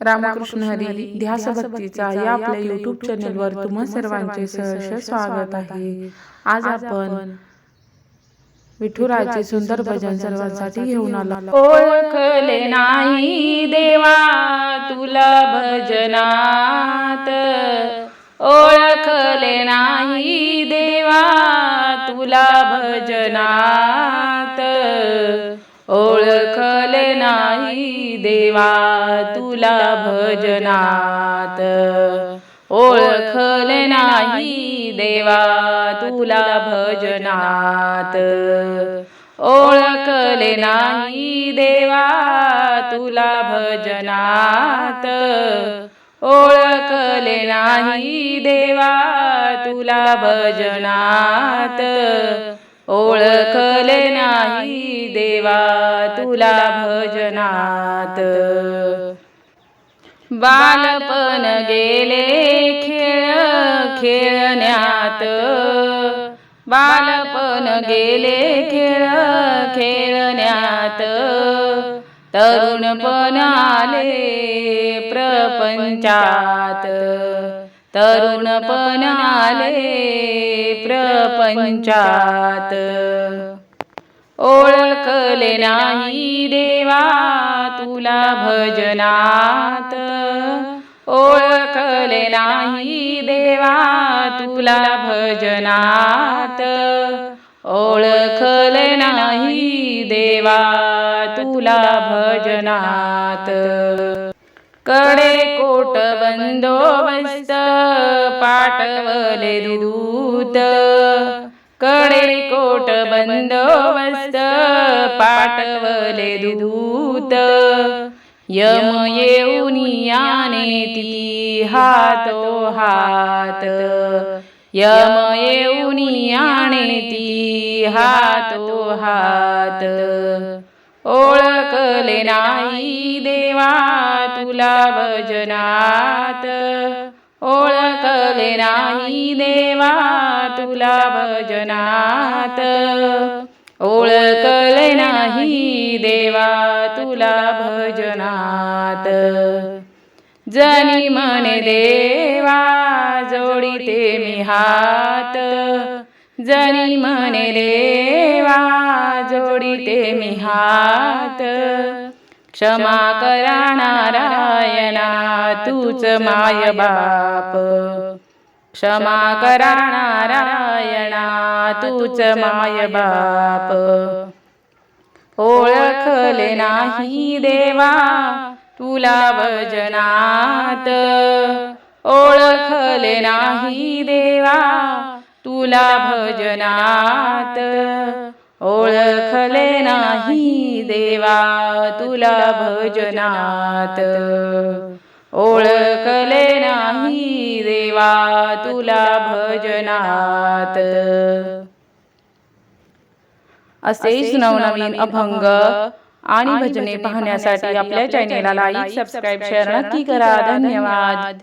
रामकृष्ण हरी ध्यास भक्तीचा या आपल्या युट्यूब चॅनेलवर तुम्हा सर्वांचे सहर्ष स्वागत आहे. आज आपण विठुराचे सुंदर भजन सर्वांसाठी घेऊन आलो. ओळखले नाही देवा तुला भजनात. ओळखले नाही देवा तुला भजनात. ओळखले नाही देवा तुला भजनात. ओळखले नाही देवा तुला भजनात. ओळखले नाही देवा तुला भजनात. ओळखले नाही देवा तुला भजनात. ओळखले नाही देवा तुला भजनात बालपण गेले खेळ खेळण्यात। बालपण गेले खेळ खेळण्यात। तरुणपण आले प्रपंचात। तरुणपण आले प्रपंचात। ओळखले नाही देवा तुला भजनात. ओळखले नाही देवा तुला भजनात. ओळखले नाही देवा तुला भजनात. कडे कोट बंदोबस्त पाठवले दूत. कडे बंदोबस्त पाठवले दूत. यम येऊन याने ती हातो हात. यम येऊन याने ती हातो हात. ओळखले नाही देवा तुला भजनात. ओळखले नाही देवा तुला भजनात. ओळखले नाही देवा तुला भजनात. जनी म्हणे देवा जोडीते मी हात. जनी म्हणे देवा जोडीते मी हात. क्षमा करा तूच माय बाप। क्षमा करा नारायणा तूच माय बाप। ओळखले नाही देवा तुला भजनात ओळखले नाही देवा तुला भजनात ओळखले नाही देवा तुला भजनात ओळखले नाही देवा तुला भजनात. असेच नवनवीन अभंग आणि भजने पाहण्यासाठी आपल्या चॅनेलला लाईक सबस्क्राईब शेअर नक्की करा. धन्यवाद.